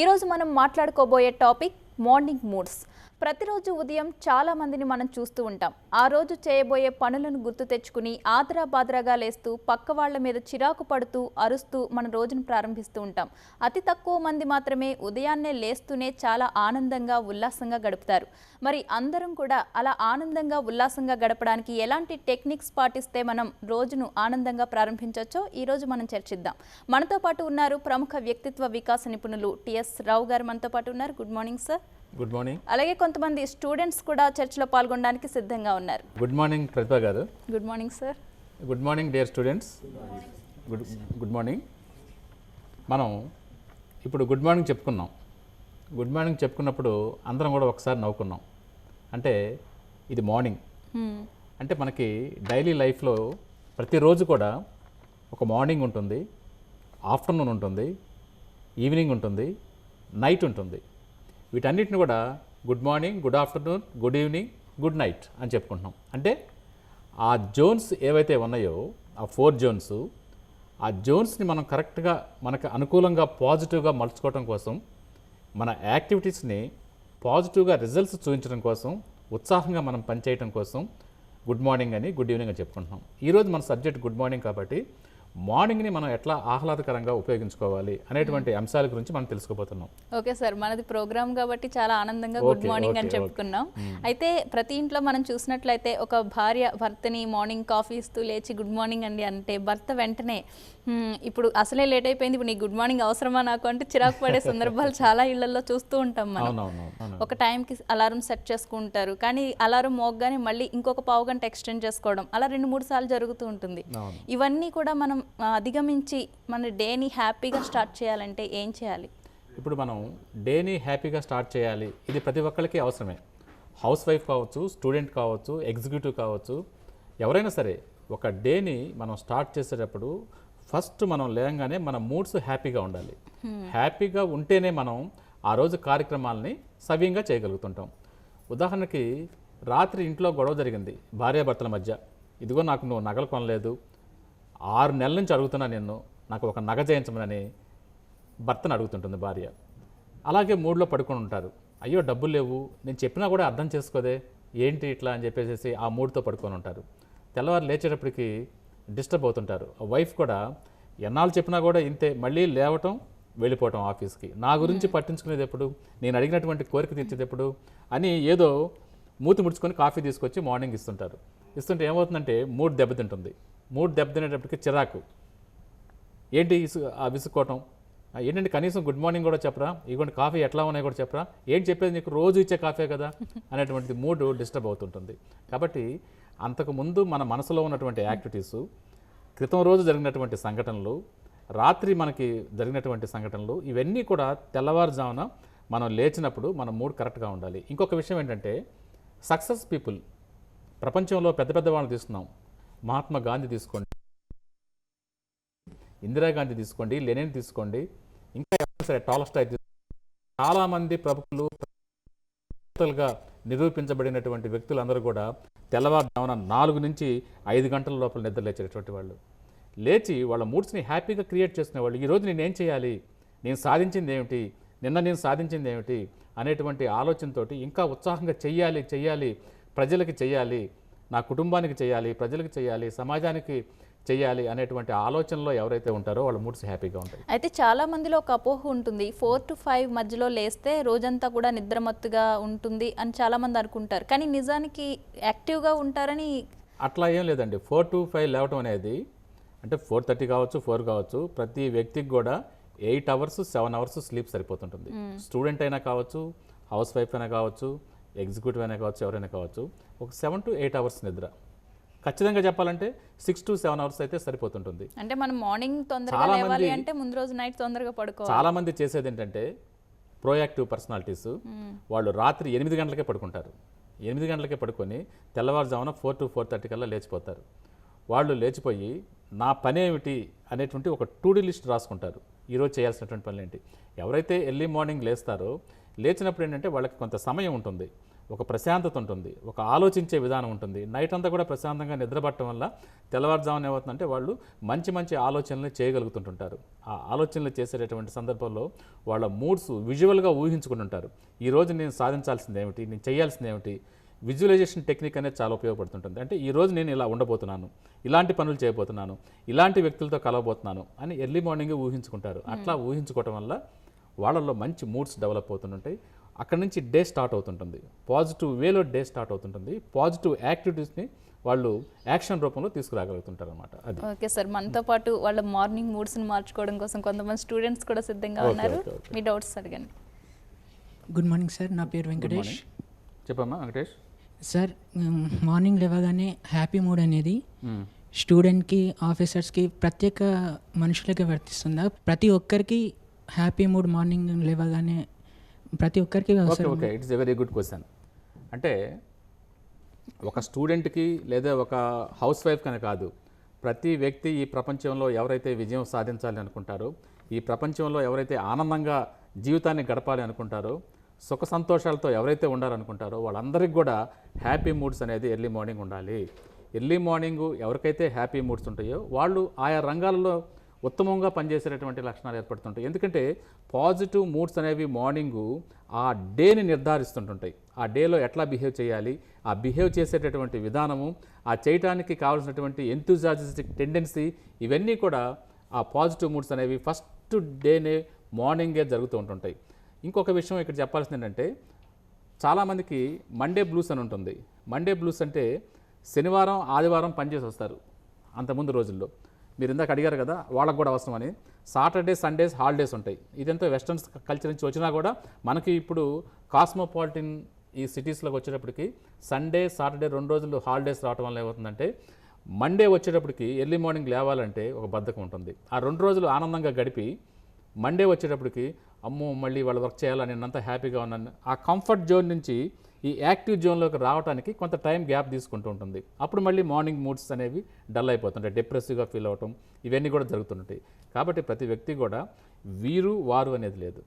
ఈరోజు మనం మాట్లాడుకోబోయే topic morning moods. ప్రతిరోజు ఉదయం చాలా మందిని మనం చూస్తూ ఉంటాం. ఆ రోజు చేయబోయే పనులను గుర్తు తెచ్చుకుని ఆదరా బాదరాగా లేస్తూ పక్క వాళ్ళ మీద చిరాకు పడుతూ అరుస్తూ మన రోజును ప్రారంభిస్తూ ఉంటాం. అతి తక్కువ మంది మాత్రమే ఉదయాన్నే లేస్తూనే చాలా ఆనందంగా ఉల్లాసంగా గడుపుతారు. మరి అందరం కూడా అలా ఆనందంగా ఉల్లాసంగా గడపడానికి ఎలాంటి టెక్నిక్స్ పాటిస్తే మనం రోజును ఆనందంగా ప్రారంభించవచ్చో ఈరోజు మనం చర్చిద్దాం. మనతో పాటు ఉన్నారు ప్రముఖ వ్యక్తిత్వ వికాస నిపుణులు టిఎస్ రావు గారు మనతో పాటు ఉన్నారు. Good morning sir. Good morning అలాగే కొంతమంది స్టూడెంట్స్ కూడా చర్చలో పాల్గొనడానికి సిద్ధంగా ఉన్నారు. Good morning Pratibha garu. Good morning sir good morning dear students good good morning మనం ఇప్పుడు గుడ్ మార్నింగ్ చెప్పుకున్నాం. గుడ్ మార్నింగ్ చెప్పుకున్నప్పుడు అందరం కూడా ఒకసారి నవ్వుకున్నాం. అంటే ఇది మార్నింగ్ అంటే మనకి డైలీ లైఫ్లో ప్రతిరోజు కూడా ఒక మార్నింగ్ ఉంటుంది ఆఫ్టర్నూన్ ఉంటుంది ఈవినింగ్ ఉంటుంది నైట్ ఉంటుంది. వీటన్నిటిని కూడా good morning good afternoon good evening good night అని చెప్పుకుంటున్నాం. అంటే ఆ జోన్స్ ఏవైతే ఉన్నాయో ఆ ఫోర్ జోన్స్ ఆ జోన్స్ని మనం కరెక్ట్గా మనకు అనుకూలంగా పాజిటివ్గా మలుచుకోవడం కోసం మన యాక్టివిటీస్ని పాజిటివ్గా రిజల్ట్స్ చూపించడం కోసం ఉత్సాహంగా మనం పనిచేయడం కోసం గుడ్ మార్నింగ్ అని గుడ్ ఈవినింగ్ అని చెప్పుకుంటున్నాం. ఈరోజు మన సబ్జెక్ట్ గుడ్ మార్నింగ్ కాబట్టి మార్నింగ్ని మనం ఎట్లా ఆహ్లాదకరంగా ఉపయోగించుకోవాలి అనేటువంటి అంశాల గురించి మనం తెలుసుకోబోతున్నాం. ఓకే సార్ మనది ప్రోగ్రామ్ కాబట్టి చాలా ఆనందంగా గుడ్ మార్నింగ్ అని చెప్పుకున్నాం. అయితే ప్రతి ఇంట్లో మనం చూసినట్లయితే ఒక భార్య భర్తని మార్నింగ్ కాఫీ ఇస్తూ లేచి గుడ్ మార్నింగ్ అండి అంటే భర్త వెంటనే "హ్మ్, ఇప్పుడు అసలే లేట్ అయిపోయింది. ఇప్పుడు నీ గుడ్ మార్నింగ్ అవసరమా నాకు అంటే చిరాకు పడే సందర్భాలు చాలా ఇళ్ళలో చూస్తూ ఉంటాం మనం. ఒక టైంకి అలారం సెట్ చేసుకుంటారు. కానీ అలారం మోగ్గానే మళ్ళీ ఇంకొక పావు గంట ఎక్స్టెండ్ చేసుకోవడం అలా రెండు మూడు సార్లు జరుగుతూ ఉంటుంది. ఇవన్నీ కూడా మనం అధిగమించి మన డేని హ్యాపీగా స్టార్ట్ చేయాలంటే ఏం చేయాలి? ఇప్పుడు మనం డేని హ్యాపీగా స్టార్ట్ చేయాలి. ఇది ప్రతి ఒక్కరికి అవసరమే. హౌస్ వైఫ్ కావచ్చు స్టూడెంట్ కావచ్చు ఎగ్జిక్యూటివ్ కావచ్చు ఎవరైనా సరే ఒక డేని మనం స్టార్ట్ చేసేటప్పుడు ఫస్ట్ మనం లేయంగానే మన మూడ్స్ హ్యాపీగా ఉండాలి. హ్యాపీగా ఉంటేనే మనం ఆ రోజు కార్యక్రమాలని సవ్యంగా చేయగలుగుతుంటాం. ఉదాహరణకి రాత్రి ఇంట్లో గొడవ జరిగింది భార్యాభర్తల మధ్య. ఇదిగో నాకు నువ్వు నగలు కొనలేదు. ఆరు నెలల నుంచి అడుగుతున్నా నిన్ను. నాకు ఒక నగ చేయించమని భర్తను అడుగుతుంటుంది భార్య. అలాగే మూడ్లో పడుకొని ఉంటారు. అయ్యో డబ్బులు లేవు. నేను చెప్పినా కూడా అర్థం చేసుకోదే. ఏంటి ఇట్లా అని చెప్పేసి ఆ మూడ్తో పడుకొని ఉంటారు. తెల్లవారు లేచేటప్పటికి డిస్టర్బ్ అవుతుంటారు. వైఫ్ కూడా ఎన్నాళ్ళు చెప్పినా కూడా ఇంతే మళ్ళీ లేవటం వెళ్ళిపోవటం ఆఫీస్కి. నా గురించి పట్టించుకునేది ఎప్పుడు? నేను అడిగినటువంటి కోరిక తీర్చేది ఎప్పుడు? అని ఏదో మూతి ముడుచుకొని కాఫీ తీసుకొచ్చి మార్నింగ్ ఇస్తుంటారు. ఇస్తుంటే ఏమవుతుందంటే మూడ్ దెబ్బతింటుంది మూడ్ దెబ్బతినేటప్పటికి చిరాకు. ఏంటి ఇసు ఆ విసుక్కోవటం? ఆ, ఏంటంటే కనీసం గుడ్ మార్నింగ్ కూడా చెప్పరా? ఇటువంటి కాఫీ ఎట్లా ఉన్నాయి కూడా చెప్పరా? ఏంటి చెప్పేది నీకు? రోజు ఇచ్చే కాఫే కదా? అనేటువంటి మూడ్ డిస్టర్బ్ అవుతుంటుంది. కాబట్టి అంతకు ముందు మన మనసులో ఉన్నటువంటి యాక్టివిటీసు క్రితం రోజు జరిగినటువంటి సంఘటనలు రాత్రి మనకి జరిగినటువంటి సంఘటనలు ఇవన్నీ కూడా తెల్లవారుజామున మనం లేచినప్పుడు మన మూడ్ కరెక్ట్గా ఉండాలి. ఇంకొక విషయం ఏంటంటే సక్సెస్ పీపుల్ ప్రపంచంలో పెద్ద పెద్ద వాళ్ళని తీసుకున్నాం. మహాత్మా గాంధీ తీసుకోండి ఇందిరాగాంధీ తీసుకోండి లెనిన్ తీసుకోండి ఇంకా సరే టాలస్టాయ్ తీసుకోండి. చాలామంది ప్రముఖులు గా నిరూపించబడినటువంటి వ్యక్తులందరూ కూడా తెల్లవారుజామున నాలుగు నుంచి ఐదు గంటల లోపల నిద్ర లేచేటటువంటి వాళ్ళు. లేచి వాళ్ళ మూడ్స్ని హ్యాపీగా క్రియేట్ చేసుకునే వాళ్ళు ఈరోజు నేను ఏం చేయాలి? నేను సాధించింది ఏమిటి? నిన్న నేను సాధించింది ఏమిటి? అనేటువంటి ఆలోచనతోటి ఇంకా ఉత్సాహంగా చెయ్యాలి చెయ్యాలి ప్రజలకి చెయ్యాలి నా కుటుంబానికి చేయాలి ప్రజలకు చేయాలి సమాజానికి చేయాలి అనేటువంటి ఆలోచనలో ఎవరైతే ఉంటారో వాళ్ళ మూడ్స్ హ్యాపీగా ఉంటాయి. అయితే చాలా మందిలో ఒక అపోహ ఉంటుంది. ఫోర్ టు ఫైవ్ మధ్యలో లేస్తే రోజంతా కూడా నిద్రమత్తుగా ఉంటుంది అని చాలా మంది అనుకుంటారు. కానీ నిజానికి యాక్టివ్గా ఉంటారని అట్లా ఏం లేదండి. ఫోర్ టు ఫైవ్ లేవటం అనేది అంటే ఫోర్ థర్టీ కావచ్చు ఫోర్ కావచ్చు ప్రతి వ్యక్తికి కూడా eight hours seven hours sleep సరిపోతుంటుంది. Student అయినా కావచ్చు హౌస్ వైఫ్ అయినా కావచ్చు ఎగ్జిక్యూటివ్ అయినా కావచ్చు ఎవరైనా కావచ్చు ఒక సెవెన్ టు ఎయిట్ అవర్స్ నిద్ర. ఖచ్చితంగా చెప్పాలంటే సిక్స్ టు సెవెన్ అవర్స్ అయితే సరిపోతుంటుంది. అంటే మనం మార్నింగ్ తొందరగా చాలా లేవాలి మంది- అంటే ముందు రోజు నైట్ తొందరగా పడుకోవాలి. చాలామంది చేసేది ఏంటంటే ప్రోయాక్టివ్ పర్సనాలిటీస్ వాళ్ళు రాత్రి ఎనిమిది గంటలకే పడుకుంటారు. ఎనిమిది గంటలకే పడుకొని తెల్లవారుజామున ఫోర్ టు ఫోర్ థర్టీ కల్లా లేచిపోతారు. వాళ్ళు లేచిపోయి నా పని ఏమిటి అనేటువంటి ఒక టూ డీ లిస్ట్ రాసుకుంటారు ఈరోజు చేయాల్సినటువంటి పనులు ఏంటి? ఎవరైతే ఎర్లీ మార్నింగ్ లేస్తారో లేచినప్పుడు ఏంటంటే వాళ్ళకి కొంత సమయం ఉంటుంది. ఒక ప్రశాంతత ఉంటుంది ఒక ఆలోచించే విధానం ఉంటుంది. నైట్ అంతా కూడా ప్రశాంతంగా నిద్రపట్టడం వల్ల తెల్లవారుజామున ఏమవుతుందంటే వాళ్ళు మంచి మంచి ఆలోచనలు చేయగలుగుతుంటుంటారు. ఆ ఆలోచనలు చేసేటటువంటి సందర్భంలో వాళ్ళ మూడ్స్ విజువల్గా ఊహించుకుంటుంటారు. ఈరోజు నేను సాధించాల్సింది ఏమిటి? నేను చేయాల్సింది ఏమిటి? విజువలైజేషన్ టెక్నిక్ అనేది చాలా ఉపయోగపడుతుంటుంది. అంటే ఈ రోజు నేను ఇలా ఉండబోతున్నాను ఇలాంటి పనులు చేయబోతున్నాను ఇలాంటి వ్యక్తులతో కలవబోతున్నాను అని ఎర్లీ మార్నింగ్ ఊహించుకుంటారు. అట్లా ఊహించుకోవటం వల్ల వాళ్ళల్లో మంచి మూడ్స్ డెవలప్ అవుతుంటాయి. అక్కడ నుంచి డే స్టార్ట్ అవుతుంటుంది. పాజిటివ్ వేలో డే స్టార్ట్ అవుతుంటుంది. పాజిటివ్ యాక్టివిటీస్ని వాళ్ళు యాక్షన్ రూపంలో తీసుకురాగలుగుతుంటారు అనమాట ఓకే సార్ మనతో పాటు వాళ్ళ మార్నింగ్ మూడ్స్ని మార్చుకోవడం కోసం కొంతమంది స్టూడెంట్స్ కూడా సిద్ధంగా ఉన్నారు. మీ డౌట్స్ అడగండి. గుడ్ మార్నింగ్ సార్ నా పేరు Good వెంకటేష్. morning. చెప్పమ్మా వెంకటేష్. సార్ మార్నింగ్ లేవగానే హ్యాపీ మూడ్ అనేది స్టూడెంట్కి ఆఫీసర్స్కి ప్రత్యేక మనుషులకి వర్తిస్తుందా? ప్రతి ఒక్కరికి హ్యాపీ మూడ్ మార్నింగ్ లేవగానే ప్రతి ఒక్కరికి okay okay it's a very good question అంటే ఒక స్టూడెంట్కి లేదా ఒక హౌస్ వైఫ్ కనే కాదు ప్రతి వ్యక్తి ఈ ప్రపంచంలో ఎవరైతే విజయం సాధించాలి అనుకుంటారో ఈ ప్రపంచంలో ఎవరైతే ఆనందంగా జీవితాన్ని గడపాలి అనుకుంటారో సుఖ సంతోషాలతో ఎవరైతే ఉండాలనుకుంటారో వాళ్ళందరికీ కూడా హ్యాపీ మూడ్స్ అనేది ఎర్లీ మార్నింగ్ ఉండాలి. ఎర్లీ మార్నింగ్ ఎవరికైతే హ్యాపీ మూడ్స్ ఉంటాయో వాళ్ళు ఆయా రంగాలలో ఉత్తమంగా పనిచేసేటటువంటి లక్షణాలు ఏర్పడుతుంటాయి. ఎందుకంటే పాజిటివ్ మూడ్స్ అనేవి మార్నింగు ఆ డేని నిర్ధారిస్తుంటుంటాయి. ఆ డేలో ఎట్లా బిహేవ్ చేయాలి? ఆ బిహేవ్ చేసేటటువంటి విధానము ఆ చేయటానికి కావాల్సినటువంటి ఎంతూజాజిస్టిక్ టెండెన్సీ ఇవన్నీ కూడా ఆ పాజిటివ్ మూడ్స్ అనేవి ఫస్ట్ డేనే మార్నింగే జరుగుతూ ఉంటుంటాయి. ఇంకొక విషయం ఇక్కడ చెప్పాల్సింది ఏంటంటే చాలామందికి మండే బ్లూస్ అని ఉంటుంది. మండే బ్లూస్ అంటే శనివారం ఆదివారం పనిచేసి వస్తారు. అంతకుముందు రోజుల్లో. మీరు ఇందాక అడిగారు కదా వాళ్ళకు కూడా అవసరం అని. సాటర్డే సండేస్ హాలిడేస్ ఉంటాయి. ఇదంతా వెస్ట్రన్ కల్చర్ నుంచి వచ్చినా కూడా మనకి ఇప్పుడు కాస్మోపాలిటిన్ ఈ సిటీస్లోకి వచ్చేటప్పటికి సండే సాటర్డే రెండు రోజులు హాలిడేస్ రావడం వల్ల ఏమవుతుందంటే మండే వచ్చేటప్పటికి ఎర్లీ మార్నింగ్ లేవాలంటే ఒక బద్ధకం ఉంటుంది. ఆ రెండు రోజులు ఆనందంగా గడిపి మండే వచ్చేటప్పటికి అమ్మో మళ్ళీ వాళ్ళు వర్క్ చేయాలని నేనంతా హ్యాపీగా ఉన్నాను. ఆ కంఫర్ట్ జోన్ నుంచి ఈ యాక్టివ్ జోన్లోకి రావడానికి కొంత టైం గ్యాప్ తీసుకుంటూ ఉంటుంది. అప్పుడు మళ్ళీ మార్నింగ్ మూడ్స్ అనేవి డల్ అయిపోతుంటాయి డిప్రెసివ్గా ఫీల్ అవటం ఇవన్నీ కూడా జరుగుతుంటాయి. కాబట్టి ప్రతి వ్యక్తి కూడా వీరు వారు అనేది లేదు.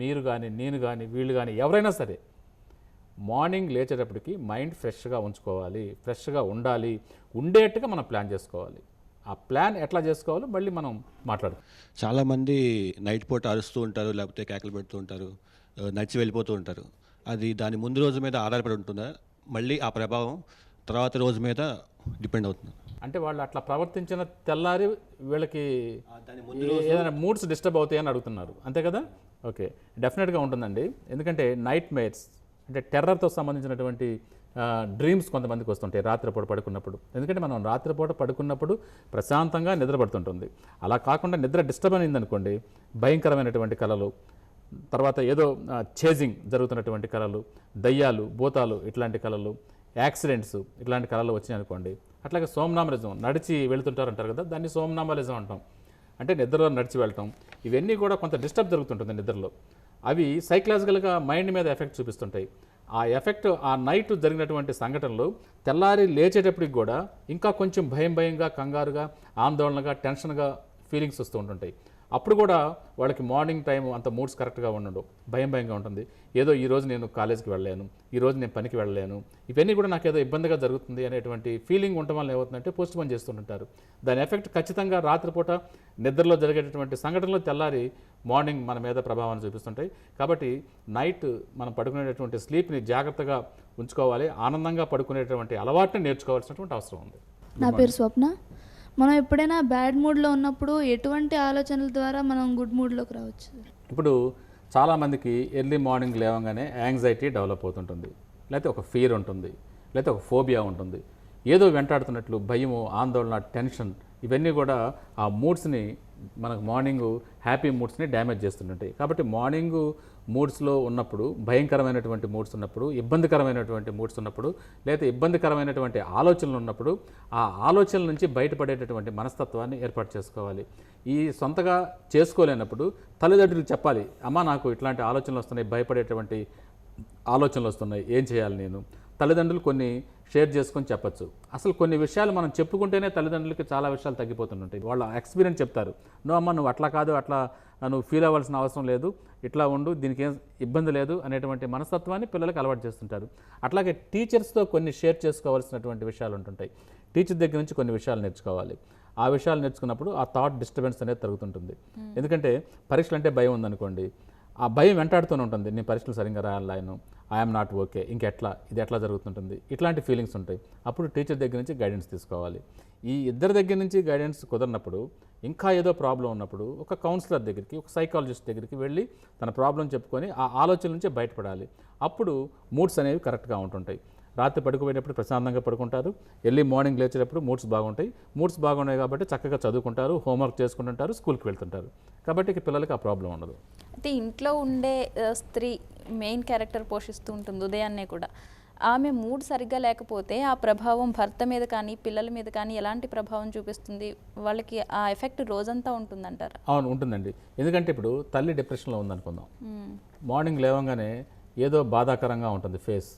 మీరు కానీ నేను కానీ వీళ్ళు కానీ ఎవరైనా సరే మార్నింగ్ లేచేటప్పటికి మైండ్ ఫ్రెష్గా ఉంచుకోవాలి ఫ్రెష్గా ఉండాలి ఉండేట్టుగా మనం ప్లాన్ చేసుకోవాలి. ఆ ప్లాన్ ఎట్లా చేసుకోవాలో మళ్ళీ మనం మాట్లాడుతాం చాలామంది నైట్ పూట అరుస్తూ ఉంటారు లేకపోతే కేకలు పెడుతూ ఉంటారు నడిచి వెళ్ళిపోతూ ఉంటారు. అది దాని ముందు రోజు మీద ఆధారపడి ఉంటుందా? మళ్ళీ ఆ ప్రభావం తర్వాత రోజు మీద డిపెండ్ అవుతుంది. అంటే వాళ్ళు అట్లా ప్రవర్తించిన తెల్లారి వీళ్ళకి ఏదైనా మూడ్స్ డిస్టర్బ్ అవుతాయని అడుగుతున్నారు. అంతే కదా? ఓకే. డెఫినెట్గా ఉంటుందండి. ఎందుకంటే నైట్ మేట్స్ అంటే టెర్రర్తో సంబంధించినటువంటి డ్రీమ్స్ కొంతమందికి వస్తుంటాయి రాత్రిపూట పడుకున్నప్పుడు. ఎందుకంటే మనం రాత్రిపూట పడుకున్నప్పుడు ప్రశాంతంగా నిద్ర పడుతుంటుంది అలా కాకుండా నిద్ర డిస్టర్బ్ అయింది అనుకోండి భయంకరమైనటువంటి కళలు తర్వాత ఏదో చేజింగ్ జరుగుతున్నటువంటి కళలు దయ్యాలు భూతాలు ఇట్లాంటి కళలు యాక్సిడెంట్స్ ఇట్లాంటి కళలు వచ్చినాయనుకోండి అట్లాగే సోమనామలిజం నడిచి వెళుతుంటారు అంటారు కదా దాన్ని సోమనామలిజం అంటాం. అంటే నిద్రలో నడిచి వెళ్ళటం ఇవన్నీ కూడా కొంత డిస్టర్బ్ జరుగుతుంటుంది నిద్రలో. అవి సైకలాజికల్గా మైండ్ మీద ఎఫెక్ట్ చూపిస్తుంటాయి. ఆ ఎఫెక్ట్ ఆ నైట్ జరిగినటువంటి సంఘటనలు తెల్లారి లేచేటప్పటికి కూడా ఇంకా కొంచెం భయం భయంగా కంగారుగా ఆందోళనగా టెన్షన్గా ఫీలింగ్స్ వస్తూ ఉంటుంటాయి. అప్పుడు కూడా వాళ్ళకి మార్నింగ్ టైం అంత మూడ్స్ కరెక్ట్గా ఉండడు. భయం భయంగా ఉంటుంది. ఏదో ఈ రోజు నేను కాలేజ్కి వెళ్ళలేను. ఈ రోజు నేను పనికి వెళ్ళలేను. ఇవన్నీ కూడా నాకు ఏదో ఇబ్బందిగా జరుగుతుంది అనేటువంటి ఫీలింగ్ ఉండటం వల్ల ఏమవుతుందంటే పోస్ట్ పోన్ చేస్తుంటారు దాని ఎఫెక్ట్ ఖచ్చితంగా రాత్రిపూట నిద్రలో జరిగేటటువంటి సంఘటనలు తెల్లారి మార్నింగ్ మన మీద ప్రభావాన్ని చూపిస్తుంటాయి. కాబట్టి నైట్ మనం పడుకునేటటువంటి స్లీప్ని జాగ్రత్తగా ఉంచుకోవాలి. ఆనందంగా పడుకునేటువంటి అలవాటుని నేర్చుకోవాల్సినటువంటి అవసరం ఉంది. నా పేరు స్వప్న. మనం ఎప్పుడైనా బ్యాడ్ మూడ్లో ఉన్నప్పుడు ఎటువంటి ఆలోచనల ద్వారా మనం గుడ్ మూడ్లోకి రావచ్చు? ఇప్పుడు చాలామందికి ఎర్లీ మార్నింగ్ లేవగానే యాంగ్జైటీ డెవలప్ అవుతుంటుంది. లేకపోతే ఒక ఫీర్ ఉంటుంది. లేకపోతే ఒక ఫోబియా ఉంటుంది. ఏదో వెంటాడుతున్నట్లు భయము ఆందోళన టెన్షన్ ఇవన్నీ కూడా ఆ మూడ్స్ని మనకు మార్నింగ్ హ్యాపీ మూడ్స్ని డ్యామేజ్ చేస్తుంటాయి కాబట్టి మార్నింగ్ మూడ్స్లో ఉన్నప్పుడు భయంకరమైనటువంటి మూడ్స్ ఉన్నప్పుడు ఇబ్బందికరమైనటువంటి మూడ్స్ ఉన్నప్పుడు లేదా ఇబ్బందికరమైనటువంటి ఆలోచనలు ఉన్నప్పుడు ఆ ఆలోచనల నుంచి బయటపడేటటువంటి మనస్తత్వాన్ని ఏర్పాటు చేసుకోవాలి. ఈ సొంతగా చేసుకోలేనప్పుడు తల్లిదండ్రులు చెప్పాలి అమ్మ నాకు ఇట్లాంటి ఆలోచనలు వస్తున్నాయి భయపడేటువంటి ఆలోచనలు వస్తున్నాయి ఏం చేయాలి నేను? తల్లిదండ్రులు కొన్ని షేర్ చేసుకొని చెప్పొచ్చు. అసలు కొన్ని విషయాలు మనం చెప్పుకుంటేనే తల్లిదండ్రులకి చాలా విషయాలు తగ్గిపోతుంటాయి వాళ్ళ ఎక్స్పీరియన్స్ చెప్తారు. నువ్వు అమ్మ నువ్వు అట్లా కాదు అట్లా నువ్వు ఫీల్ అవ్వాల్సిన అవసరం లేదు. ఇట్లా ఉండు దీనికి ఏం ఇబ్బంది లేదు అనేటువంటి మనస్తత్వాన్ని పిల్లలకు అలవాటు చేస్తుంటారు. అట్లాగే టీచర్స్తో కొన్ని షేర్ చేసుకోవాల్సినటువంటి విషయాలు ఉంటుంటాయి. టీచర్ దగ్గర నుంచి కొన్ని విషయాలు నేర్చుకోవాలి. ఆ విషయాలు నేర్చుకున్నప్పుడు ఆ థాట్ డిస్టర్బెన్స్ అనేది తగ్గుతుంటుంది ఎందుకంటే పరీక్షలు అంటే భయం ఉందనుకోండి. ఆ భయం వెంటాడుతూనే ఉంటుంది. నేను పరీక్షలు సరిగ్గా రాయాలను ఐఎమ్ నాట్ ఓకే ఇంకెట్లా ఇది ఎట్లా జరుగుతుంటుంది? ఇట్లాంటి ఫీలింగ్స్ ఉంటాయి. అప్పుడు టీచర్ దగ్గర నుంచి గైడెన్స్ తీసుకోవాలి. ఈ ఇద్దరి దగ్గర నుంచి గైడెన్స్ కుదరినప్పుడు ఇంకా ఏదో ప్రాబ్లం ఉన్నప్పుడు ఒక కౌన్సిలర్ దగ్గరికి ఒక సైకాలజిస్ట్ దగ్గరికి వెళ్ళి తన ప్రాబ్లం చెప్పుకొని ఆ ఆలోచన నుంచి బయటపడాలి. అప్పుడు మూడ్స్ అనేవి కరెక్ట్గా ఉంటుంటాయి. రాత్రి పడుకోబోయేటప్పుడు ప్రశాంతంగా పడుకుంటారు. ఎర్లీ మార్నింగ్ లేచేటప్పుడు మూడ్స్ బాగుంటాయి. మూడ్స్ బాగున్నాయి కాబట్టి చక్కగా చదువుకుంటారు హోంవర్క్ చేసుకుంటుంటారు స్కూల్కి వెళ్తుంటారు. కాబట్టి ఇక పిల్లలకి ఆ ప్రాబ్లం ఉండదు. అయితే ఇంట్లో ఉండే స్త్రీ మెయిన్ క్యారెక్టర్ పోషిస్తూ ఉంటుంది ఉదయాన్నే కూడా. ఆమె మూడ్ సరిగ్గా లేకపోతే ఆ ప్రభావం భర్త మీద కానీ పిల్లల మీద కానీ ఎలాంటి ప్రభావం చూపిస్తుంది? వాళ్ళకి ఆ ఎఫెక్ట్ రోజంతా ఉంటుందంటారా? అవును ఉంటుందండి. ఎందుకంటే ఇప్పుడు తల్లి డిప్రెషన్లో ఉందనుకుందాం. మార్నింగ్ లేవగానే ఏదో బాధాకరంగా ఉంటుంది ఫేస్.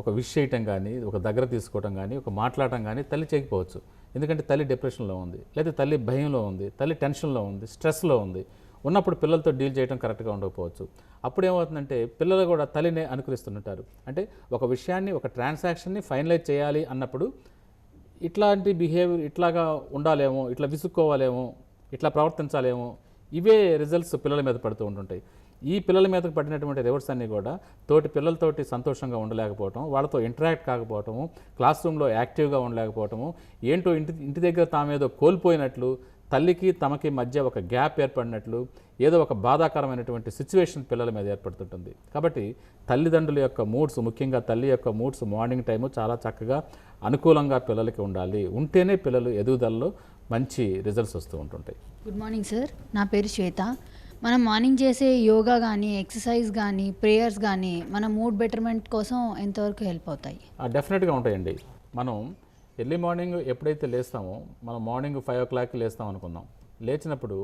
ఒక విష్ చేయటం కానీ ఒక దగ్గర తీసుకోవటం కానీ ఒక మాట్లాడటం కానీ తల్లి చేయకపోవచ్చు. ఎందుకంటే తల్లి డిప్రెషన్లో ఉంది లేదా తల్లి భయంలో ఉంది తల్లి టెన్షన్లో ఉంది స్ట్రెస్లో ఉంది. ఉన్నప్పుడు పిల్లలతో డీల్ చేయడం కరెక్ట్గా ఉండకపోవచ్చు. అప్పుడు ఏమవుతుందంటే పిల్లలు కూడా తల్లినే అనుకరిస్తుంటారు. అంటే ఒక విషయాన్ని ఒక ట్రాన్సాక్షన్ని ఫైనలైజ్ చేయాలి అన్నప్పుడు ఇట్లాంటి బిహేవియర్ ఇట్లాగా ఉండాలేమో ఇట్లా విసుక్కోవాలేమో ఇట్లా ప్రవర్తించాలేమో ఇవే రిజల్ట్స్ పిల్లల మీద పడుతూ ఉంటుంటాయి. ఈ పిల్లల మీదకి పడినటువంటి రివర్స్ అన్నీ కూడా తోటి పిల్లలతోటి సంతోషంగా ఉండలేకపోవటం వాళ్ళతో ఇంటరాక్ట్ కాకపోవటము క్లాస్ రూమ్లో యాక్టివ్గా ఉండలేకపోవటము ఏంటో ఇంటి ఇంటి దగ్గర తామేదో కోల్పోయినట్లు తల్లికి తమకి మధ్య ఒక గ్యాప్ ఏర్పడినట్లు ఏదో ఒక బాధాకరమైనటువంటి సిచ్యువేషన్ పిల్లల మీద ఏర్పడుతుంటుంది. కాబట్టి తల్లిదండ్రుల యొక్క మూడ్స్ ముఖ్యంగా తల్లి యొక్క మూడ్స్ మార్నింగ్ టైము చాలా చక్కగా అనుకూలంగా పిల్లలకి ఉండాలి. ఉంటేనే పిల్లలు ఎదుగుదలలో మంచి రిజల్ట్స్ వస్తూ ఉంటుంటాయి. గుడ్ మార్నింగ్ సార్ నా పేరు శ్వేత. మనం మార్నింగ్ చేసే యోగా కానీ ఎక్సర్సైజ్ కానీ ప్రేయర్స్ కానీ మన మూడ్ బెటర్మెంట్ కోసం ఎంతవరకు హెల్ప్ అవుతాయి? డెఫినెట్గా ఉంటాయండి. మనం ఎర్లీ మార్నింగ్ ఎప్పుడైతే లేస్తామో మనం మార్నింగ్ ఫైవ్ ఓ క్లాక్కి లేస్తాం అనుకుందాం. లేచినప్పుడు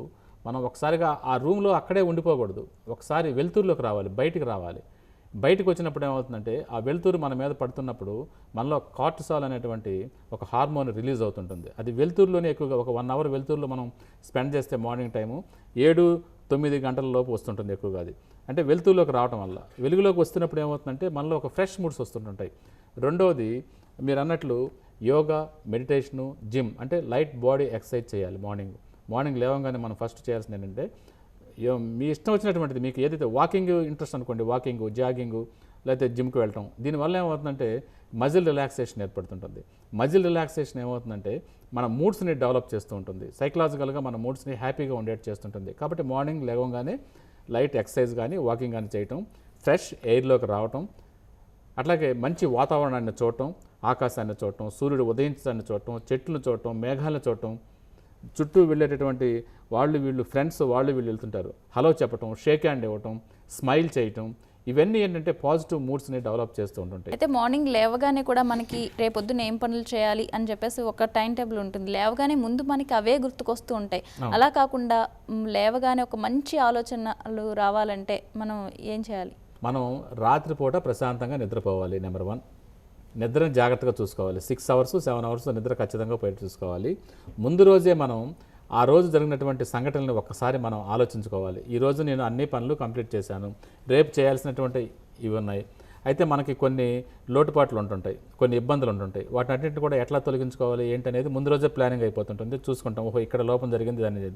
మనం ఒకసారిగా ఆ రూమ్లో అక్కడే ఉండిపోకూడదు. ఒకసారి వెలుతురులోకి రావాలి బయటికి రావాలి. బయటకు వచ్చినప్పుడు ఏమవుతుందంటే ఆ వెలుతురు మన మీద పడుతున్నప్పుడు మనలో కార్టిసాల్ అనేటువంటి ఒక హార్మోన్ రిలీజ్ అవుతుంటుంది. అది వెలుతురులోనే ఎక్కువగా ఒక వన్ అవర్ వెలుతురులో మనం స్పెండ్ చేస్తే మార్నింగ్ టైము ఏడు తొమ్మిది గంటల లోపు వస్తుంటుంది ఎక్కువగా అది. అంటే వెలుతురులోకి రావటం వల్ల. వెలుగులోకి వస్తున్నప్పుడు ఏమవుతుందంటే మనలో ఒక ఫ్రెష్ మూడ్స్ వస్తుంటుంటాయి. రెండవది మీరు అన్నట్లు యోగా మెడిటేషను జిమ్ అంటే లైట్ బాడీ ఎక్సర్సైజ్ చేయాలి మార్నింగ్. మార్నింగ్ లేవగానే మనం ఫస్ట్ చేయాల్సింది ఏంటంటే మీ ఇష్టం వచ్చినటువంటిది మీకు ఏదైతే వాకింగ్ ఇంట్రెస్ట్ అనుకోండి వాకింగ్ జాగింగ్ లేకపోతే జిమ్కి వెళ్ళటం. దీనివల్ల ఏమవుతుందంటే మజిల్ రిలాక్సేషన్ ఏర్పడుతుంటుంది. మజిల్ రిలాక్సేషన్ ఏమవుతుందంటే మన మూడ్స్ని డెవలప్ చేస్తూ ఉంటుంది. సైకలాజికల్గా మన మూడ్స్ని హ్యాపీగా ఉండేట్ చేస్తుంటుంది. కాబట్టి మార్నింగ్ లేవగానే లైట్ ఎక్సర్సైజ్ కానీ వాకింగ్ కానీ చేయటం ఫ్రెష్ ఎయిర్లోకి రావటం అట్లాగే మంచి వాతావరణాన్ని చూడటం ఆకాశాన్ని చూడటం సూర్యుడు ఉదయించడాన్ని చూడటం చెట్లను చూడటం మేఘాలను చూడటం చుట్టూ వెళ్ళేటటువంటి వాళ్ళు వీళ్ళు ఫ్రెండ్స్ వాళ్ళు వీళ్ళు వెళ్తుంటారు. హలో చెప్పటం షేక్ హ్యాండ్ ఇవ్వటం స్మైల్ చేయటం ఇవన్నీ ఏంటంటే పాజిటివ్ మూడ్స్ని డెవలప్ చేస్తూ ఉంటుంటాయి. అయితే మార్నింగ్ లేవగానే కూడా మనకి రేపొద్దున ఏం పనులు చేయాలి అని చెప్పేసి ఒక టైం టేబుల్ ఉంటుంది. లేవగానే ముందు మనకి అవే గుర్తుకొస్తూ ఉంటాయి. అలా కాకుండా లేవగానే ఒక మంచి ఆలోచనలు రావాలంటే మనం ఏం చేయాలి? మనం రాత్రిపూట ప్రశాంతంగా నిద్రపోవాలి నెంబర్ వన్. నిద్రని జాగ్రత్తగా చూసుకోవాలి. సిక్స్ అవర్స్ సెవెన్ అవర్స్ నిద్ర ఖచ్చితంగా పోయి చూసుకోవాలి. ముందు రోజే మనం ఆ రోజు జరిగినటువంటి సంఘటనలు ఒక్కసారి మనం ఆలోచించుకోవాలి. ఈ రోజు నేను అన్ని పనులు కంప్లీట్ చేశాను. రేపు చేయాల్సినటువంటి ఇవి ఉన్నాయి. అయితే మనకి కొన్ని లోటుపాట్లు ఉంటుంటాయి. కొన్ని ఇబ్బందులు ఉంటుంటాయి. వాటిని అన్నింటిని కూడా ఎట్లా తొలగించుకోవాలి? ఏంటనేది ముందు రోజే ప్లానింగ్ అయిపోతుంటుంది. చూసుకుంటాం. ఓహో ఇక్కడ లోపం జరిగింది దాని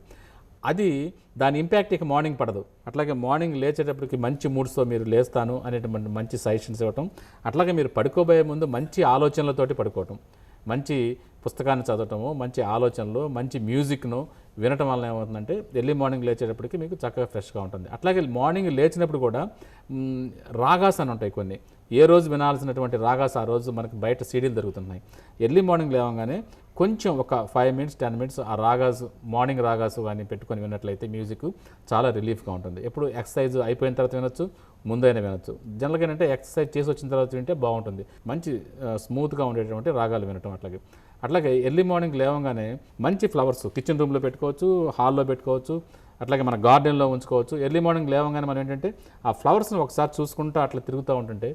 అది దాని ఇంపాక్ట్ ఇక మార్నింగ్ పడదు. అట్లాగే మార్నింగ్ లేచేటప్పటికి మంచి మూడ్స్తో మీరు లేస్తాను అనేటువంటి మంచి సజెషన్స్ ఇవ్వటం. అట్లాగే మీరు పడుకోబోయే ముందు మంచి ఆలోచనలతోటి పడుకోవటం. మంచి పుస్తకాన్ని చదవటము మంచి ఆలోచనలు మంచి మ్యూజిక్ను వినటం వల్ల ఏమవుతుందంటే ఎర్లీ మార్నింగ్ లేచేటప్పటికి మీకు చక్కగా ఫ్రెష్గా ఉంటుంది. అట్లాగే మార్నింగ్ లేచినప్పుడు కూడా రాగాస్ అని ఉంటాయి కొన్ని. ఏ రోజు వినాల్సినటువంటి రాగాస్ ఆ రోజు మనకి బయట సీడీలు దొరుకుతున్నాయి. ఎర్లీ మార్నింగ్ లేవగానే కొంచెం ఒక ఫైవ్ మినిట్స్ టెన్ మినిట్స్ ఆ రాగాస్ మార్నింగ్ రాగాస్ కానీ పెట్టుకొని విన్నట్లయితే మ్యూజిక్ చాలా రిలీఫ్గా ఉంటుంది. ఎప్పుడు ఎక్సర్సైజ్ అయిపోయిన తర్వాత వినొచ్చు ముందైనా వినొచ్చు. జనరల్గా ఏంటంటే ఎక్సర్సైజ్ చేసి వచ్చిన తర్వాత వింటే బాగుంటుంది. మంచి స్మూత్గా ఉండేటువంటి రాగాలు వినటం అట్లాగే. అట్లాగే ఎర్లీ మార్నింగ్ లేవగానే మంచి ఫ్లవర్స్ కిచెన్ రూమ్లో పెట్టుకోవచ్చు హాల్లో పెట్టుకోవచ్చు అట్లాగే మన గార్డెన్లో ఉంచుకోవచ్చు. ఎర్లీ మార్నింగ్ లేవగానే మనం ఏంటంటే ఆ ఫ్లవర్స్ని ఒకసారి చూసుకుంటూ అట్లా తిరుగుతూ ఉంటుంటే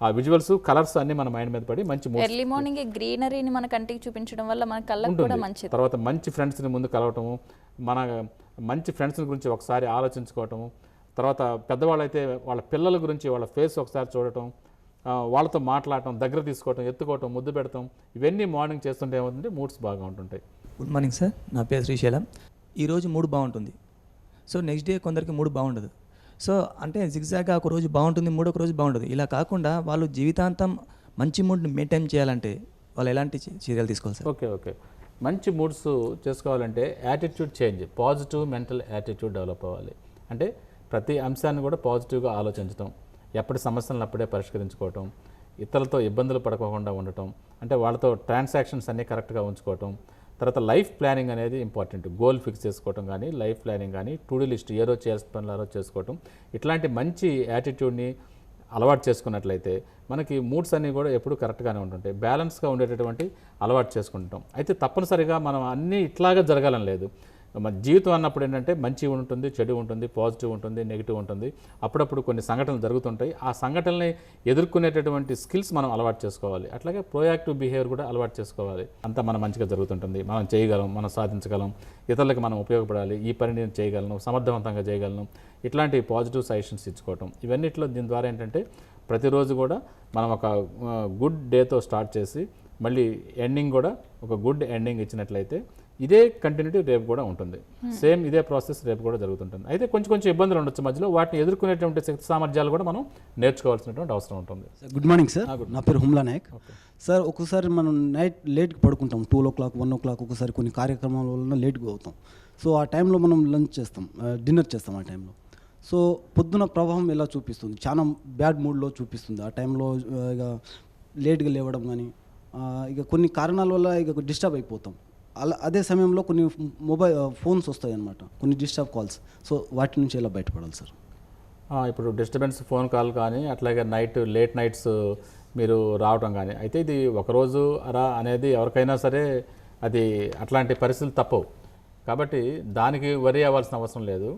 ఆ విజువల్స్ కలర్స్ అన్నీ మన మైండ్ మీద పడి మంచి ఎర్లీ మార్నింగ్ గ్రీనరీని మన కంటికి చూపించడం వల్ల మన కళ్ళకు కూడా మంచిది. తర్వాత మంచి ఫ్రెండ్స్ని ముందు కలవటము మన మంచి ఫ్రెండ్స్ గురించి ఒకసారి ఆలోచించుకోవటము తర్వాత పెద్దవాళ్ళు అయితే వాళ్ళ పిల్లల గురించి వాళ్ళ ఫేస్ ఒకసారి చూడటం వాళ్ళతో మాట్లాడటం దగ్గర తీసుకోవటం ఎత్తుకోవటం ముద్దు పెడతాం ఇవన్నీ మార్నింగ్ చేస్తుంటే ఏమవుతుంటే మూడ్స్ బాగా ఉంటుంటాయి. గుడ్ మార్నింగ్ సార్ నా పేరు శ్రీశైలం. ఈరోజు మూడు బాగుంటుంది. సో నెక్స్ట్ డే కొందరికి మూడు బాగుండదు. సో అంటే జిగ్జాగ్గా ఒక రోజు బాగుంటుంది మూడొక రోజు బాగుండదు. ఇలా కాకుండా వాళ్ళు జీవితాంతం మంచి మూడ్ని మెయింటైన్ చేయాలంటే వాళ్ళు ఎలాంటి చర్యలు తీసుకోవాలి సార్ ఓకే ఓకే. మంచి మూడ్స్ చేసుకోవాలంటే attitude change positive mental attitude develop అవ్వాలి. అంటే ప్రతి అంశాన్ని కూడా పాజిటివ్గా ఆలోచించడం ఎప్పటి సమస్యలను అప్పుడే పరిష్కరించుకోవటం ఇతరులతో ఇబ్బందులు పడకోకుండా ఉండటం అంటే వాళ్ళతో ట్రాన్సాక్షన్స్ అన్నీ కరెక్ట్గా ఉంచుకోవటం తర్వాత లైఫ్ ప్లానింగ్ అనేది ఇంపార్టెంట్. గోల్ ఫిక్స్ చేసుకోవటం కానీ లైఫ్ ప్లానింగ్ కానీ టు లిస్ట్ ఏ రోజు చేయాల్సిన పనులు చేసుకోవటం. ఇట్లాంటి మంచి యాటిట్యూడ్ని అలవాటు చేసుకున్నట్లయితే మనకి మూడ్స్ అన్నీ కూడా ఎప్పుడు కరెక్ట్గానే ఉంటుంటాయి. బ్యాలెన్స్గా ఉండేటటువంటి అలవాటు చేసుకుంటాం. అయితే తప్పనిసరిగా మనం అన్నీ ఇట్లాగా జరగాలని లేదు. మన జీవితం అన్నప్పుడు ఏంటంటే మంచి ఉంటుంది చెడు ఉంటుంది పాజిటివ్ ఉంటుంది నెగిటివ్ ఉంటుంది. అప్పుడప్పుడు కొన్ని సంఘటనలు జరుగుతుంటాయి. ఆ సంఘటనల్ని ఎదుర్కొనేటటువంటి స్కిల్స్ మనం అలవాటు చేసుకోవాలి. అట్లాగే ప్రోయాక్టివ్ బిహేవియర్ కూడా అలవాటు చేసుకోవాలి. అంతా మనం మంచిగా జరుగుతుంటుంది. మనం చేయగలం మనం సాధించగలం ఇతరులకు మనం ఉపయోగపడాలి ఈ పని నేను చేయగలను సమర్థవంతంగా చేయగలను. ఇట్లాంటి పాజిటివ్ సజెషన్స్ ఇచ్చుకోవటం. ఇవన్నిట్లో దీని ద్వారా ఏంటంటే ప్రతిరోజు కూడా మనం ఒక గుడ్ డేతో స్టార్ట్ చేసి మళ్ళీ ఎండింగ్ కూడా ఒక గుడ్ ఎండింగ్ ఇచ్చినట్లయితే ఇదే కంటిన్యూటీ రేపు కూడా ఉంటుంది. సేమ్ ఇదే ప్రాసెస్ రేపు కూడా జరుగుతుంటుంది. అయితే కొంచెం కొంచెం ఇబ్బందులు ఉండొచ్చు మధ్యలో. వాటిని ఎదుర్కొనేటువంటి శక్తి సామర్థ్యాలు కూడా మనం నేర్చుకోవాల్సినటువంటి అవసరం ఉంటుంది. గుడ్ మార్నింగ్ సార్ నా పేరు హుమ్లా నాయక్. సార్ ఒక్కొక్కసారి మనం నైట్ లేట్కి పడుకుంటాం. Two o'clock one o'clock ఒకసారి కొన్ని కార్యక్రమాల వలన లేట్గా అవుతాం. సో ఆ టైంలో మనం లంచ్ చేస్తాం. డిన్నర్ చేస్తాం ఆ టైంలో సో పొద్దున ప్రభావం ఎలా చూపిస్తుంది? చాలా బ్యాడ్ మూడ్లో చూపిస్తుంది. ఆ టైంలో ఇక లేట్గా లేవడం కానీ ఇక కొన్ని కారణాల వల్ల ఇక డిస్టర్బ్ అయిపోతాం. అలా అదే సమయంలో కొన్ని మొబైల్ ఫోన్స్ వస్తాయి అన్నమాట కొన్ని డిస్టర్బ్ కాల్స్. సో వాటి నుంచి ఎలా బయటపడాలి సార్? ఇప్పుడు డిస్టర్బెన్స్ ఫోన్ కాల్ కానీ అట్లాగే నైట్ లేట్ నైట్స్ మీరు రావటం కానీ అయితే ఇది ఒకరోజు అరా అనేది ఎవరికైనా సరే అది అట్లాంటి పరిస్థితులు తప్పవు. కాబట్టి దానికి వరి అవ్వాల్సిన అవసరం లేదు.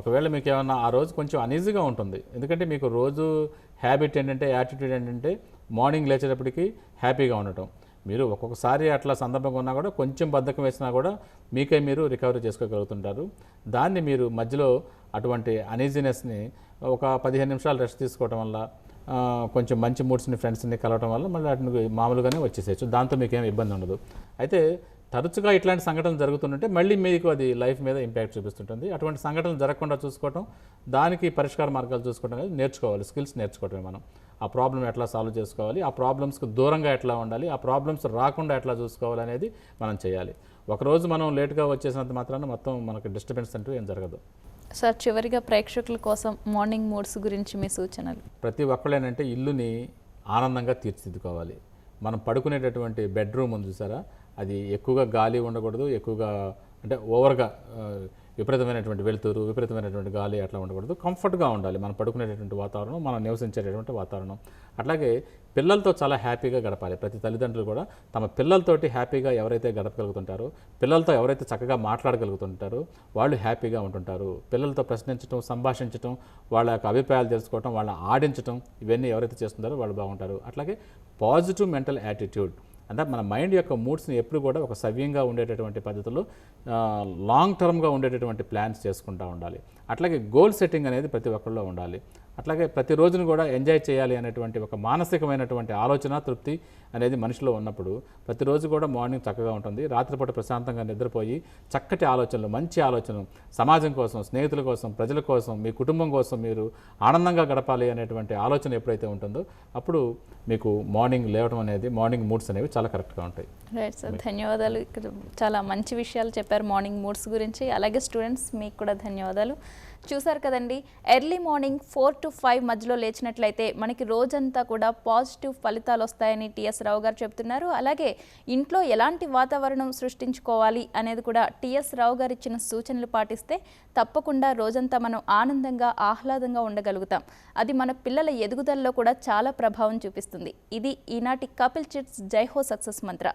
ఒకవేళ మీకు ఏమన్నా ఆ రోజు కొంచెం అనీజీగా ఉంటుంది. ఎందుకంటే మీకు రోజు హ్యాబిట్ ఏంటంటే యాటిట్యూడ్ ఏంటంటే మార్నింగ్ లేచేటప్పటికి హ్యాపీగా ఉండటం. మీరు ఒక్కొక్కసారి అట్లా సందర్భంగా ఉన్నా కూడా కొంచెం బద్ధకం వేసినా కూడా మీకై మీరు రికవరీ చేసుకోగలుగుతుంటారు. దాన్ని మీరు మధ్యలో అటువంటి అనీజినెస్ని ఒక పదిహేను నిమిషాలు రెస్ట్ తీసుకోవడం వల్ల కొంచెం మంచి మూడ్స్ని ఫ్రెండ్స్ని కలవడం వల్ల మళ్ళీ వాటిని మామూలుగానే వచ్చేసేయచ్చు. దాంతో మీకు ఏం ఇబ్బంది ఉండదు. అయితే తరచుగా ఇట్లాంటి సంఘటనలు జరుగుతుంటే మళ్ళీ మీకు అది లైఫ్ మీద ఇంపాక్ట్ చూపిస్తుంటుంది. అటువంటి సంఘటనలు జరగకుండా చూసుకోవటం దానికి పరిష్కార మార్గాలు చూసుకోవడం అనేది నేర్చుకోవాలి. స్కిల్స్ నేర్చుకోవటమే మనం. ఆ ప్రాబ్లం ఎట్లా సాల్వ్ చేసుకోవాలి ఆ ప్రాబ్లమ్స్కి దూరంగా ఎట్లా ఉండాలి ఆ ప్రాబ్లమ్స్ రాకుండా ఎట్లా చూసుకోవాలి అనేది మనం చేయాలి. ఒకరోజు మనం లేట్గా వచ్చేసినంత మాత్రాన మొత్తం మనకు డిస్టర్బెన్స్ అంటూ ఏం జరగదు. సార్ చివరిగా ప్రేక్షకుల కోసం మార్నింగ్ మూడ్స్ గురించి మీ సూచనలు. ప్రతి ఒక్కళ్ళు ఏంటంటే ఇల్లుని ఆనందంగా తీర్చిదిద్దుకోవాలి. మనం పడుకునేటటువంటి బెడ్రూమ్ ఉంది చూసారా? అది ఎక్కువగా గాలి ఉండకూడదు ఎక్కువగా అంటే ఓవర్గా విపరీతమైనటువంటి వెలుతురు విపరీతమైనటువంటి గాలి అట్లా ఉండకూడదు. కంఫర్ట్గా ఉండాలి. మనం పడుకునేటటువంటి వాతావరణం మనం నివసించేటటువంటి వాతావరణం. అట్లాగే పిల్లలతో చాలా హ్యాపీగా గడపాలి. ప్రతి తల్లిదండ్రులు కూడా తమ పిల్లలతోటి హ్యాపీగా ఎవరైతే గడపగలుగుతుంటారో పిల్లలతో ఎవరైతే చక్కగా మాట్లాడగలుగుతుంటారో వాళ్ళు హ్యాపీగా ఉంటుంటారు. పిల్లలతో ప్రశ్నించడం సంభాషించడం వాళ్ళ యొక్క అభిప్రాయాలు తెలుసుకోవటం వాళ్ళని ఆడించడం ఇవన్నీ ఎవరైతే చేస్తుంటారో వాళ్ళు బాగుంటారు. అట్లాగే పాజిటివ్ మెంటల్ యాటిట్యూడ్. అంటే మన మైండ్ యొక్క మూడ్స్ని ఎప్పుడు కూడా ఒక సవ్యంగా ఉండేటటువంటి పద్ధతిలో లాంగ్ టర్మ్గా ఉండేటటువంటి ప్లాన్స్ చేసుకుంటూ ఉండాలి. అట్లాగే గోల్ సెట్టింగ్ అనేది ప్రతి ఒక్కరిలో ఉండాలి. అట్లాగే ప్రతి రోజును కూడా ఎంజాయ్ చేయాలి అనేటువంటి ఒక మానసికమైనటువంటి ఆలోచన తృప్తి అనేది మనిషిలో ఉన్నప్పుడు ప్రతిరోజు కూడా మార్నింగ్ చక్కగా ఉంటుంది. రాత్రిపూట ప్రశాంతంగా నిద్రపోయి చక్కటి ఆలోచనలు మంచి ఆలోచనలు సమాజం కోసం స్నేహితుల కోసం ప్రజల కోసం మీ కుటుంబం కోసం మీరు ఆనందంగా గడపాలి అనేటువంటి ఆలోచన ఎప్పుడైతే ఉంటుందో అప్పుడు మీకు మార్నింగ్ లేవడం అనేది మార్నింగ్ మూడ్స్ అనేవి చాలా కరెక్ట్గా ఉంటాయి. రైట్ సార్ ధన్యవాదాలు. ఇక్కడ చాలా మంచి విషయాలు చెప్పారు మార్నింగ్ మూడ్స్ గురించి. అలాగే స్టూడెంట్స్ మీకు కూడా ధన్యవాదాలు. చూసారు కదండి. Early morning four to five మధ్యలో లేచినట్లయితే మనకి రోజంతా కూడా పాజిటివ్ ఫలితాలు వస్తాయని టిఎస్ రావు గారు చెప్తున్నారు అలాగే ఇంట్లో ఎలాంటి వాతావరణం సృష్టించుకోవాలి అనేది కూడా టిఎస్ రావు గారు ఇచ్చిన సూచనలు పాటిస్తే తప్పకుండా రోజంతా మనం ఆనందంగా ఆహ్లాదంగా ఉండగలుగుతాం. అది మన పిల్లల ఎదుగుదలలో కూడా చాలా ప్రభావం చూపిస్తుంది. ఇది ఈనాటి కపిల్ చిట్స్ జై హో సక్సెస్ మంత్ర.